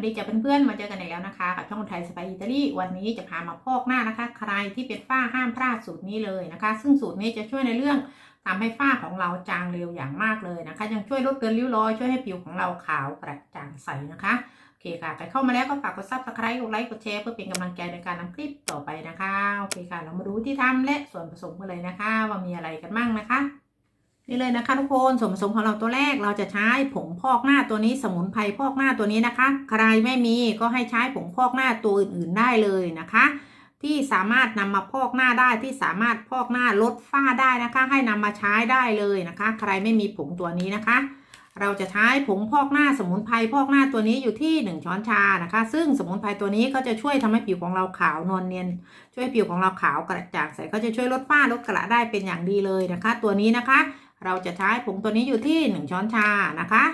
วัสดีจ้ะเพื่อนๆ มาเจอกันอีกแล้วนะคะ กับช่องไทยสไปอิตาลีวันนี้จะพามาพอกหน้านะคะ ใครที่เป็นฝ้าห้ามพลาดสูตรนี้เลยนะคะ ซึ่งสูตรนี้จะช่วยในเรื่องทำให้ฝ้าของเราจางเร็วอย่างมากเลยนะคะ ยังช่วยลดเลือนริ้วรอยช่วยให้ผิวของเราขาวกระจ่างใสนะคะโอเคค่ะ ใครเข้ามาแล้วก็ฝากกดซับสไครต์กดไลค์กดแชร์เพื่อเป็นกำลังใจในการทำคลิปต่อไปนะคะโอเคค่ะ เรามาดูที่ทำและส่วนผสมกันเลยนะคะ ว่ามีอะไรกันบ้างนะคะ นี่เลยนะคะทุกคนส่วนผสมของเราตัวแรกเราจะใช้ผงพอกหน้าตัวนี้สมุนไพรพอกหน้าตัวนี้นะคะ ใครไม่มีก็ให้ใช้ผงพอกหน้าตัวอื่นๆได้เลยนะคะ ที่สามารถนำมาพอกหน้าได้ที่สามารถพอกหน้าลดฝ้าได้นะคะ ให้นำมาใช้ได้เลยนะคะ ใครไม่มีผงตัวนี้นะคะ เราจะใช้ผงพอกหน้าสมุนไพรพอกหน้าตัวนี้อยู่ที่ 1 ช้อนชานะคะ ซึ่งสมุนไพรตัวนี้ก็จะช่วยทำให้ผิวของเราขาวนวลเนียน ช่วยผิวของเราขาวกระจ่างใสก็จะช่วยลดฝ้าลดกระได้เป็นอย่างดีเลยนะคะ ตัวนี้นะคะ เราจะใช้ผงตัวนี้อยู่ที่หนึ่งช้อนชานะคะ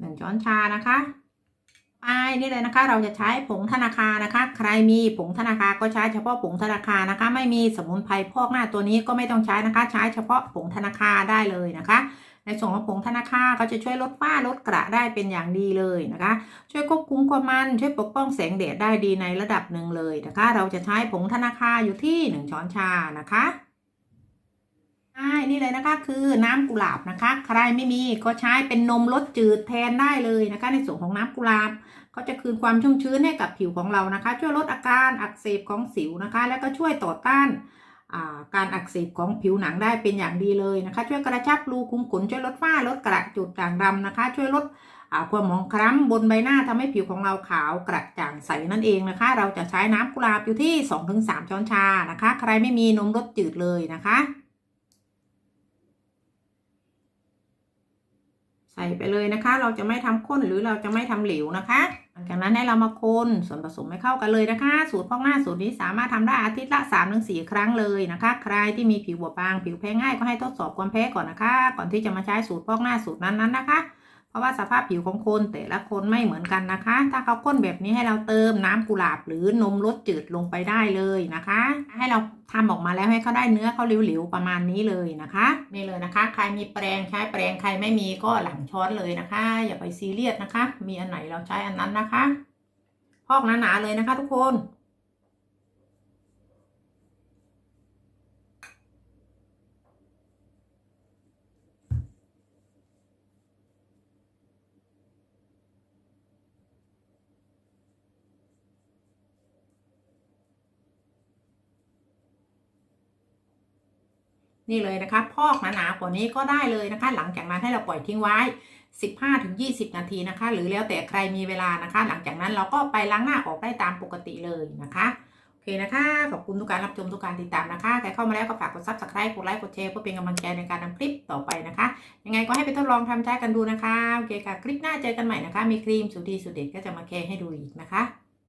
หนึ่งช้อนชานะคะไปนี่เลยนะคะ เราจะใช้ผงธนาคารนะคะ ใครมีผงธนาคารก็ใช้เฉพาะผงธนาคารนะคะ ไม่มีสมุนไพรพอกหน้าตัวนี้ก็ไม่ต้องใช้นะคะ ใช้เฉพาะผงธนาคารได้เลยนะคะ ในส่วนของผงธนาคารก็จะช่วยลดฝ้าลดกระได้เป็นอย่างดีเลยนะคะ ช่วยควบคุมความมันช่วยปกป้องแสงแดดได้ดีในระดับหนึ่งเลยนะคะ เราจะใช้ผงธนาคารอยู่ที่หนึ่งช้อนชานะคะ ใช่นี่เลยนะคะคือน้ำกุหลาบนะคะ ใครไม่มีก็ใช้เป็นนมรสจืดแทนได้เลยนะคะ ในส่วนของน้ำกุหลาบก็จะคืนความชุ่มชื้นให้กับผิวของเรานะคะ ช่วยลดอาการอักเสบของสิวนะคะ แล้วก็ช่วยต่อต้านาการอักเสบของผิวหนังได้เป็นอย่างดีเลยนะคะ ช่วยกระชับรูขุมขนช่วยลดฝ้าลดกระจุดด่างดำนะคะ ช่วยลดความหมองคล้ำบนใบหน้าทำให้ผิวของเราขาวกระจ่างใสนั่นเองนะคะ เราจะใช้น้ำกุหลาบอยู่ที่ 2-3 ช้อนชานะคะ ใครไม่มีนมรสจืดเลยนะคะ ใส่ไปเลยนะคะ เราจะไม่ทำข้นหรือเราจะไม่ทำเหลวนะคะหลังจากนั้นให้เรามาคนส่วนผสมให้เข้ากันเลยนะคะ สูตรพอกหน้าสูตรนี้สามารถทำได้อาทิตย์ละ3-4ครั้งเลยนะคะ ใครที่มีผิวบอบบาง ผิวแพ้ง่ายก็ให้ทดสอบความแพ้ก่อนนะคะ ก่อนที่จะมาใช้สูตรพอกหน้าสูตรนั้นๆนะคะ เพราะว่าสภาพผิวของคนแต่ละคนไม่เหมือนกันนะคะ ถ้าเขาข้นแบบนี้ให้เราเติมน้ำกุหลาบหรือนมรสจืดลงไปได้เลยนะคะ ให้เราทำออกมาแล้วให้เขาได้เนื้อเขาเหลวๆประมาณนี้เลยนะคะนี่เลยนะคะ ใครมีแปรงใช้แปรงใครไม่มีก็หลังช้อนเลยนะคะ อย่าไปซีเรียสนะคะ มีอันไหนเราใช้อันนั้นนะคะ พอกหนาๆเลยนะคะ ทุกคน นี่เลยนะคะพอกหนาๆกว่านี้ก็ได้เลยนะคะ หลังจากนั้นให้เราปล่อยทิ้งไว้ 15-20 นาทีนะคะ หรือแล้วแต่ใครมีเวลานะคะ หลังจากนั้นเราก็ไปล้างหน้าออกได้ตามปกติเลยนะคะโอเคนะคะ ขอบคุณทุกการรับชมทุกการติดตามนะคะใครเข้ามาแล้วก็ฝากกด subscribe กดไลค์กดแชร์เพื่อเป็นกำลังใจในการทำคลิปต่อไปนะคะ ยังไงก็ให้ไปทดลองทำใช้กันดูนะคะโอเคค่ะคลิปหน้าเจอกันใหม่นะคะ มีครีมสูตรดีสูตรเด็ดก็จะมาแชร์ให้ดูอีกนะคะ